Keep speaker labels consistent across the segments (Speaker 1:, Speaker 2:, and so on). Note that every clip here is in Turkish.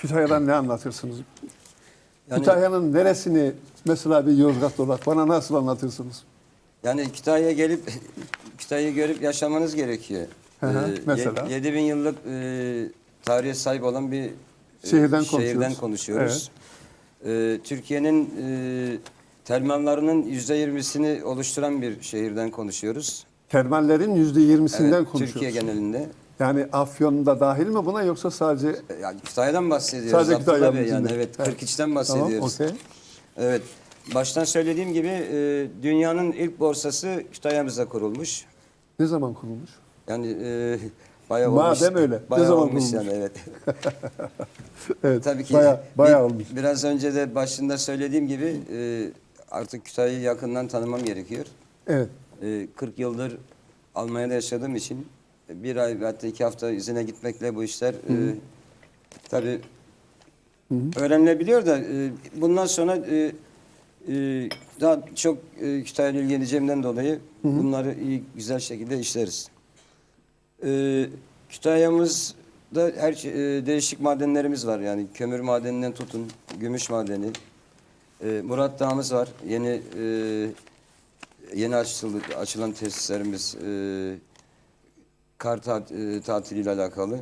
Speaker 1: Kütahya'dan ne anlatırsınız?
Speaker 2: Yani,
Speaker 1: Kütahya'nın neresini mesela bir Yozgat olarak bana nasıl anlatırsınız?
Speaker 2: yani Kütahya'ya gelip Kütahya'yı görüp yaşamanız gerekiyor.
Speaker 1: Hı hı,
Speaker 2: Ee,
Speaker 1: mesela?
Speaker 2: ye- 7000 yıllık e, tarihe sahip olan bir e,
Speaker 1: Şehirden
Speaker 2: şehirden
Speaker 1: konuşuyoruz.
Speaker 2: konuşuyoruz. Ee, Türkiye'nin e, termallarının %20'sini oluşturan bir şehirden konuşuyoruz.
Speaker 1: Termallerin yüzde yirmisinden
Speaker 2: Evet,
Speaker 1: konuşuyoruz.
Speaker 2: Türkiye genelinde.
Speaker 1: Yani Afyon da dahil mi buna yoksa sadece
Speaker 2: Yani Kütahya'dan bahsediyoruz.
Speaker 1: Sadece Kütahya'nın
Speaker 2: Bey yani evet. 43'ten bahsediyoruz.
Speaker 1: Tamam, okey.
Speaker 2: Evet. Baştan söylediğim gibi e, dünyanın ilk borsası Kütahya'mızda kurulmuş.
Speaker 1: Ne zaman kurulmuş?
Speaker 2: Yani e, bayağı
Speaker 1: Madem
Speaker 2: olmuş.
Speaker 1: öyle, ne
Speaker 2: Bayağı
Speaker 1: zaman
Speaker 2: olmuş
Speaker 1: kurulmuş?
Speaker 2: yani evet.
Speaker 1: Evet.
Speaker 2: Tabii ki
Speaker 1: Baya, bayağı
Speaker 2: bir-
Speaker 1: olmuş.
Speaker 2: Biraz önce de başında söylediğim gibi e, artık Kütahya'yı yakından tanımam gerekiyor.
Speaker 1: Evet.
Speaker 2: E, 40 yıldır Almanya'da yaşadığım için bir ay hatta iki hafta izine gitmekle bu işler e, tabii öğrenilebiliyor da e, bundan sonra e, e, daha çok e, Kütahya'yla ilgileneceğimden dolayı bunları iyi güzel şekilde işleriz. E, Kütahya'mızda her şey- e, değişik madenlerimiz var yani kömür madeninden tutun gümüş madeni. E, Murat Dağımız var. Yeni e, yeni açıldı, açılan tesislerimiz e, kar tat, e, tatiliyle alakalı.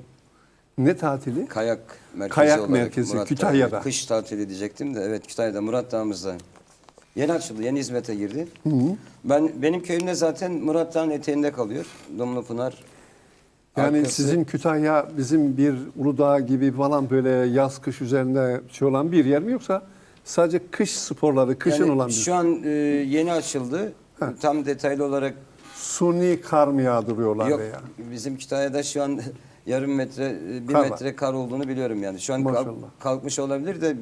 Speaker 1: Ne tatili?
Speaker 2: Kayak merkezi
Speaker 1: Kayak
Speaker 2: olarak
Speaker 1: merkezi,
Speaker 2: Murat
Speaker 1: Kütahya'da.
Speaker 2: Kış tatili diyecektim de evet Kütahya'da Murat Dağımızda. Yeni açıldı, yeni hizmete girdi. Ben benim köyümde zaten Murat Dağı'nın eteğinde kalıyor. Dumlupınar.
Speaker 1: Yani
Speaker 2: Arkası-
Speaker 1: sizin Kütahya bizim bir Uludağ gibi falan böyle yaz kış üzerinde şey olan bir yer mi yoksa sadece kış sporları, kışın
Speaker 2: Yani
Speaker 1: olan bir
Speaker 2: şu an e, yeni açıldı. Tam detaylı olarak
Speaker 1: suni kar mı yağdırıyorlar
Speaker 2: yok.
Speaker 1: veya?
Speaker 2: Bizim Kütahya'da şu an yarım metre, bir
Speaker 1: Kar var.
Speaker 2: metre kar olduğunu biliyorum yani. Şu an kalk-
Speaker 1: Maşallah.
Speaker 2: kalkmış olabilir de